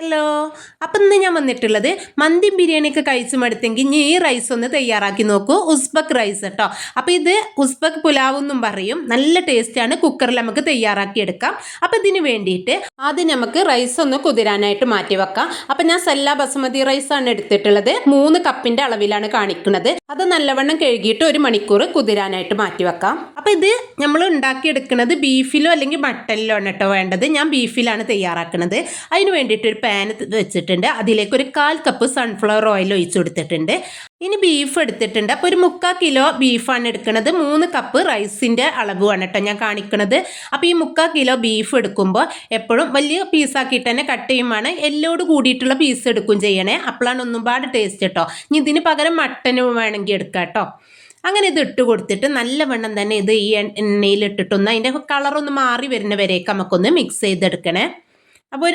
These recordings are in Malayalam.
ഹലോ അപ്പം ഇന്ന് ഞാൻ വന്നിട്ടുള്ളത് മന്തി ബിരിയാണിയൊക്കെ കഴിച്ചു മടുത്തെങ്കിൽ ഇനി ഈ റൈസ് ഒന്ന് തയ്യാറാക്കി നോക്കൂ. ഉസ്ബക്ക് റൈസ് കേട്ടോ അപ്പോൾ ഇത് ഉസ്ബക്ക് പുലാവ് എന്നും പറയും. നല്ല ടേസ്റ്റാണ് കുക്കറിൽ നമുക്ക് തയ്യാറാക്കി എടുക്കാം അപ്പോൾ ഇതിന് വേണ്ടിയിട്ട് ആദ്യം നമുക്ക് റൈസ് ഒന്ന് കുതിരാനായിട്ട് മാറ്റി വെക്കാം. അപ്പം ഞാൻ സല്ല ബസുമതി റൈസാണ് എടുത്തിട്ടുള്ളത്. മൂന്ന് കപ്പിന്റെ അളവിലാണ് കാണിക്കുന്നത്. അത് നല്ലവണ്ണം കഴുകിയിട്ട് ഒരു മണിക്കൂർ കുതിരാനായിട്ട് മാറ്റി വെക്കാം. അപ്പോൾ ഇത് നമ്മൾ ഉണ്ടാക്കിയെടുക്കുന്നത് ബീഫിലോ അല്ലെങ്കിൽ മട്ടനിലോ ആണ് കേട്ടോ വേണ്ടത്. ഞാൻ ബീഫിലാണ് തയ്യാറാക്കുന്നത്. അതിന് വേണ്ടിയിട്ട് ഒരു പാൻ വെച്ചിട്ടുണ്ട്. അതിലേക്ക് ഒരു കാൽ കപ്പ് സൺഫ്ലവർ ഓയിൽ ഒഴിച്ചു കൊടുത്തിട്ടുണ്ട്. ഇനി ബീഫ് എടുത്തിട്ടുണ്ട്. അപ്പോൾ ഒരു മുക്കാൽ കിലോ ബീഫാണ് എടുക്കുന്നത്. മൂന്ന് കപ്പ് റൈസിന്റെ അളവുമാണ് കേട്ടോ ഞാൻ കാണിക്കുന്നത് അപ്പോൾ ഈ മുക്കാൽ കിലോ ബീഫ് എടുക്കുമ്പോൾ എപ്പോഴും വലിയ പീസാക്കിയിട്ട് തന്നെ കട്ട് ചെയ്യുമാണ് എല്ലോട് കൂടിയിട്ടുള്ള പീസ് എടുക്കും ചെയ്യണേ. അപ്പോഴാണ് ഒന്നും പാട് ടേസ്റ്റ് കേട്ടോ. ഇനി ഇതിന് പകരം മട്ടന് വേണമെങ്കിൽ എടുക്കാം കേട്ടോ. അങ്ങനെ ഇത് ഇട്ട് കൊടുത്തിട്ട് നല്ലവണ്ണം തന്നെ ഇത് ഈ എണ്ണയിൽ ഇട്ടിട്ടൊന്ന് അതിന്റെ കളറൊന്ന് മാറി വരുന്ന വരേക്ക് നമുക്കൊന്ന് മിക്സ് ചെയ്തെടുക്കണേ. അപ്പോൾ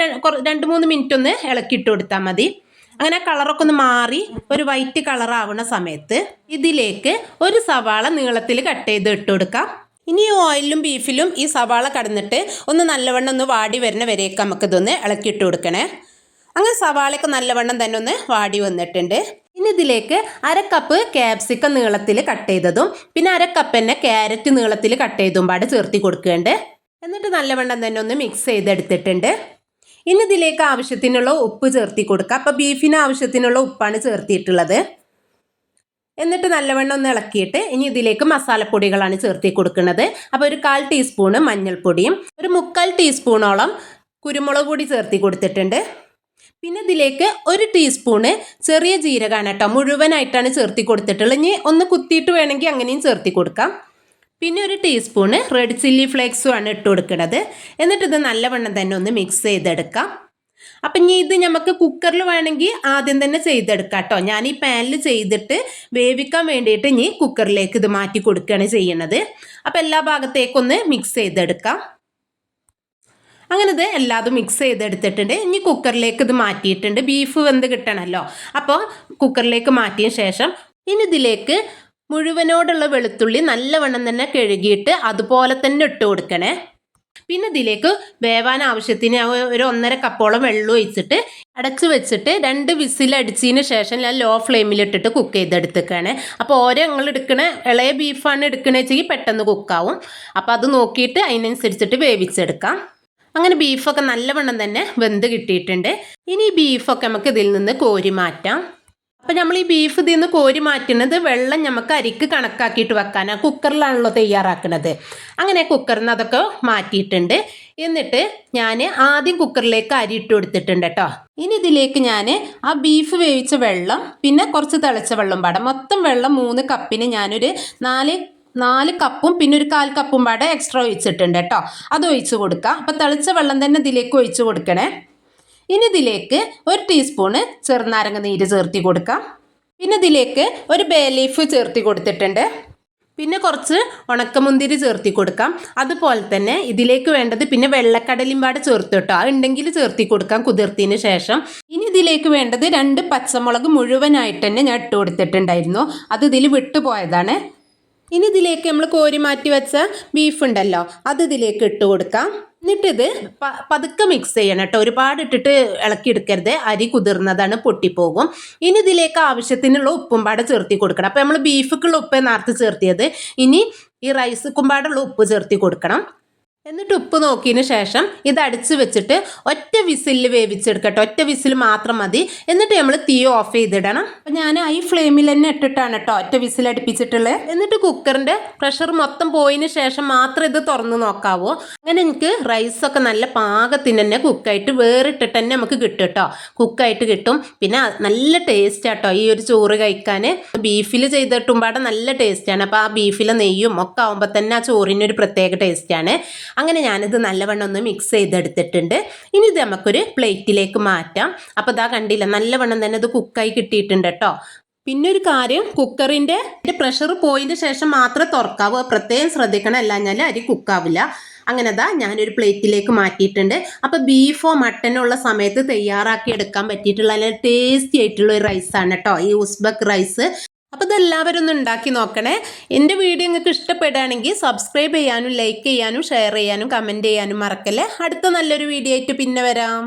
രണ്ട് മൂന്ന് മിനിറ്റ് ഒന്ന് ഇളക്കിയിട്ട് കൊടുത്താൽ മതി. അങ്ങനെ കളറൊക്കെ ഒന്ന് മാറി ഒരു വൈറ്റ് കളർ ആവുന്ന സമയത്ത് ഇതിലേക്ക് ഒരു സവാള നീളത്തിൽ കട്ട് ചെയ്ത് ഇട്ട് കൊടുക്കാം. ഇനി ഓയിലും ബീഫിലും ഈ സവാള കടന്നിട്ട് ഒന്ന് നല്ലവണ്ണം ഒന്ന് വാടി വരുന്ന വരെയൊക്കെ നമുക്കിതൊന്ന് ഇളക്കിയിട്ട് കൊടുക്കണേ. അങ്ങനെ സവാളയൊക്കെ നല്ലവണ്ണം തന്നെ ഒന്ന് വാടി വന്നിട്ടുണ്ട്. ഇനി ഇതിലേക്ക് അര കപ്പ് ക്യാപ്സിക്കം നീളത്തിൽ കട്ട് ചെയ്തതും പിന്നെ അര കപ്പ് തന്നെ ക്യാരറ്റ് നീളത്തിൽ കട്ട് ചെയ്തും പാട് ചേർത്തി കൊടുക്കുന്നുണ്ട് എന്നിട്ട് നല്ലവണ്ണം തന്നെ ഒന്ന് മിക്സ് ചെയ്തെടുത്തിട്ടുണ്ട്. ഇനി ഇതിലേക്ക് ആവശ്യത്തിനുള്ള ഉപ്പ് ചേർത്തി കൊടുക്കുക. അപ്പോൾ ബീഫിന് ആവശ്യത്തിനുള്ള ഉപ്പാണ് ചേർത്തിയിട്ടുള്ളത്. എന്നിട്ട് നല്ലവണ്ണം ഒന്ന് ഇളക്കിയിട്ട് ഇനി ഇതിലേക്ക് മസാലപ്പൊടികളാണ് ചേർത്തി കൊടുക്കുന്നത്. അപ്പോൾ ഒരു കാൽ ടീസ്പൂണ് മഞ്ഞൾപ്പൊടിയും ഒരു മുക്കാൽ ടീസ്പൂണോളം കുരുമുളക് പൊടി ചേർത്തി കൊടുത്തിട്ടുണ്ട്. പിന്നെ ഇതിലേക്ക് ഒരു ടീസ്പൂണ് ചെറിയ ജീരകമാണ് കേട്ടോ മുഴുവനായിട്ടാണ് ചേർത്തി കൊടുത്തിട്ടുള്ളത്. ഇനി ഒന്ന് കുത്തിയിട്ട് വേണമെങ്കിൽ അങ്ങനെയും ചേർത്തി കൊടുക്കാം. പിന്നെ ഒരു ടീസ്പൂണ് റെഡ് ചില്ലി ഫ്ലേക്സും ആണ് ഇട്ട് കൊടുക്കുന്നത്. എന്നിട്ട് ഇത് നല്ലവണ്ണം തന്നെ ഒന്ന് മിക്സ് ചെയ്തെടുക്കാം. അപ്പം ഇനി ഇത് നമുക്ക് കുക്കറിൽ വേണമെങ്കിൽ ആദ്യം തന്നെ ചെയ്തെടുക്കാം കേട്ടോ ഞാൻ ഈ പാനിൽ ചെയ്തിട്ട് വേവിക്കാൻ വേണ്ടിയിട്ട് ഇനി കുക്കറിലേക്ക് ഇത് മാറ്റി കൊടുക്കുകയാണ് ചെയ്യുന്നത് അപ്പം എല്ലാ ഭാഗത്തേക്കൊന്ന് മിക്സ് ചെയ്തെടുക്കാം. അങ്ങനെ ഇത് എല്ലാതും മിക്സ് ചെയ്തെടുത്തിട്ടുണ്ട്. ഇനി കുക്കറിലേക്ക് ഇത് മാറ്റിയിട്ടുണ്ട്. ബീഫ് വെന്ത് കിട്ടണമല്ലോ അപ്പോൾ കുക്കറിലേക്ക് മാറ്റിയ ശേഷം ഇനി ഇതിലേക്ക് മുഴുവനോടുള്ള വെളുത്തുള്ളി നല്ലവണ്ണം തന്നെ കഴുകിയിട്ട് അതുപോലെ തന്നെ ഇട്ട് കൊടുക്കണേ. പിന്നെ ഇതിലേക്ക് വേവാൻ ആവശ്യത്തിന് ഒരു ഒന്നര കപ്പോളം വെള്ളം ഒഴിച്ചിട്ട് അടച്ച് വെച്ചിട്ട് രണ്ട് വിസിലടിച്ചതിന് ശേഷം ഞാൻ ലോ ഫ്ലെയിമിലിട്ടിട്ട് കുക്ക് ചെയ്തെടുത്തേക്കാണ്. അപ്പോൾ ഓരോ ഞങ്ങൾ എടുക്കണ ഇളയ ബീഫാണ് എടുക്കണേ വെച്ചെങ്കിൽ പെട്ടെന്ന് കുക്കാവും അപ്പോൾ അത് നോക്കിയിട്ട് അതിനനുസരിച്ചിട്ട് വേവിച്ചെടുക്കാം. അങ്ങനെ ബീഫൊക്കെ നല്ലവണ്ണം തന്നെ വെന്ത് കിട്ടിയിട്ടുണ്ട്. ഇനി ബീഫൊക്കെ നമുക്ക് ഇതിൽ നിന്ന് കോരി മാറ്റാം. അപ്പം നമ്മൾ ഈ ബീഫ് ഇതിൽ നിന്ന് കോരി മാറ്റുന്നത് വെള്ളം നമുക്ക് അരിക്ക് കണക്കാക്കിയിട്ട് വെക്കാനാണ് കുക്കറിലാണല്ലോ തയ്യാറാക്കുന്നത് അങ്ങനെ കുക്കറിൽ നിന്ന് അതൊക്കെ മാറ്റിയിട്ടുണ്ട്. എന്നിട്ട് ഞാൻ ആദ്യം കുക്കറിലേക്ക് അരി ഇട്ട് കൊടുത്തിട്ടുണ്ട് കേട്ടോ ഇനി ഇതിലേക്ക് ഞാൻ ആ ബീഫ് വേവിച്ച വെള്ളം പിന്നെ കുറച്ച് തിളച്ച വെള്ളം പാടാം. മൊത്തം വെള്ളം മൂന്ന് കപ്പിന് ഞാനൊരു നാല് നാല് കപ്പും പിന്നെ ഒരു കാൽ കപ്പും പാടെ എക്സ്ട്രാ ഒഴിച്ചിട്ടുണ്ട് കേട്ടോ അത് ഒഴിച്ച് കൊടുക്കുക അപ്പം തിളച്ച വെള്ളം തന്നെ ഇതിലേക്ക് ഒഴിച്ച് കൊടുക്കണേ. ഇനി ഇതിലേക്ക് ഒരു ടീസ്പൂണ് ചെറുനാരങ്ങ നീര് ചേർത്തി കൊടുക്കാം. പിന്നെ ഇതിലേക്ക് ഒരു ബേ ലീഫ് ചേർത്തി കൊടുത്തിട്ടുണ്ട്. പിന്നെ കുറച്ച് ഉണക്കമുന്തിരി ചേർത്തി കൊടുക്കാം. അതുപോലെ തന്നെ ഇതിലേക്ക് വേണ്ടത് പിന്നെ വെള്ളക്കടലിമ്പാട് ചേർത്ത് കേട്ടോ. ഉണ്ടെങ്കിൽ ചേർത്തി കൊടുക്കാം കുതിർത്തിന് ശേഷം. ഇനി ഇതിലേക്ക് വേണ്ടത് രണ്ട് പച്ചമുളക് മുഴുവനായിട്ട് തന്നെ ഞാൻ ഇട്ട് കൊടുത്തിട്ടുണ്ടായിരുന്നു. അത് ഇതിൽ വിട്ടുപോയതാണ്. ഇനി ഇതിലേക്ക് നമ്മൾ കോരി മാറ്റി വെച്ച ബീഫ് ഉണ്ടല്ലോ അത് ഇതിലേക്ക് ഇട്ട് കൊടുക്കാം. എന്നിട്ടിത് പ പതുക്കെ മിക്സ് ചെയ്യണം കേട്ടോ. ഒരുപാട് ഇട്ടിട്ട് ഇളക്കി എടുക്കരുത് അരി കുതിർന്നതാണ് പൊട്ടിപ്പോകും. ഇനി ഇതിലേക്ക് ആവശ്യത്തിനുള്ള ഉപ്പും പാടെ ചേർത്തി കൊടുക്കണം. അപ്പോൾ നമ്മൾ ബീഫുക്കുള്ള ഉപ്പ് നേരത്തെ ചേർത്തിയത്. ഇനി ഈ റൈസ് കുമ്പാടുള്ള ഉപ്പ് ചേർത്തി കൊടുക്കണം. എന്നിട്ട് ഉപ്പ് നോക്കിയതിന് ശേഷം ഇത് അടിച്ച് വെച്ചിട്ട് ഒറ്റ വിസിലിൽ വേവിച്ചെടുക്കട്ടെ ഒറ്റ വിസിൽ മാത്രം മതി. എന്നിട്ട് നമ്മൾ തീ ഓഫ് ചെയ്തിടണം. അപ്പം ഞാൻ ഈ ഫ്ലെയിമിൽ തന്നെ ഇട്ടിട്ടാണ് കേട്ടോ ഒറ്റ വിസിൽ അടുപ്പിച്ചിട്ടുള്ളത് എന്നിട്ട് കുക്കറിന്റെ പ്രഷർ മൊത്തം പോയതിന് ശേഷം മാത്രം ഇത് തുറന്ന് നോക്കാവൂ. അങ്ങനെ എനിക്ക് റൈസൊക്കെ നല്ല പാകത്തിന് തന്നെ കുക്കായിട്ട് വേറിട്ടിട്ട് തന്നെ നമുക്ക് കിട്ടും കേട്ടോ. കുക്കായിട്ട് കിട്ടും. പിന്നെ നല്ല ടേസ്റ്റ് ആട്ടോ ഈ ഒരു ചോറ് കഴിക്കാൻ ബീഫിൽ ചെയ്തിട്ടുമ്പാടെ നല്ല ടേസ്റ്റാണ് അപ്പോൾ ആ ബീഫിലെ നെയ്യും ഒക്കെ ആകുമ്പോൾ തന്നെ ആ ചോറിനൊരു പ്രത്യേക ടേസ്റ്റാണ് അങ്ങനെ ഞാനിത് നല്ലവണ്ണം ഒന്ന് മിക്സ് ചെയ്തെടുത്തിട്ടുണ്ട്. ഇനി ഇത് നമുക്കൊരു പ്ലേറ്റിലേക്ക് മാറ്റാം. അപ്പോൾ ഇതാ കണ്ടില്ല നല്ലവണ്ണം തന്നെ ഇത് കുക്കായി കിട്ടിയിട്ടുണ്ട് കേട്ടോ പിന്നെ ഒരു കാര്യം കുക്കറിന്റെ പ്രഷർ പോയിന് ശേഷം മാത്രമേ തുറക്കാവൂ. പ്രത്യേകം ശ്രദ്ധിക്കണം അല്ലാഞ്ഞാൽ അരി കുക്കാവില്ല അങ്ങനെ ദാ ഞാനൊരു പ്ലേറ്റിലേക്ക് മാറ്റിയിട്ടുണ്ട്. അപ്പോൾ ബീഫോ മട്ടനോ ഉള്ള സമയത്ത് തയ്യാറാക്കി എടുക്കാൻ പറ്റിയിട്ടുള്ള നല്ല ടേസ്റ്റി ആയിട്ടുള്ള ഒരു റൈസാണ് കേട്ടോ ഈ ഉസ്ബക്ക് റൈസ് അപ്പോൾ ഇതെല്ലാവരും ഒന്ന് ഉണ്ടാക്കി നോക്കണേ. എന്റെ വീഡിയോ നിങ്ങൾക്ക് ഇഷ്ടപ്പെടുകയാണെങ്കിൽ സബ്സ്ക്രൈബ് ചെയ്യാനും ലൈക്ക് ചെയ്യാനും ഷെയർ ചെയ്യാനും കമന്റ് ചെയ്യാനും മറക്കല്ലേ. അടുത്ത നല്ലൊരു വീഡിയോ ആയിട്ട് പിന്നെ വരാം.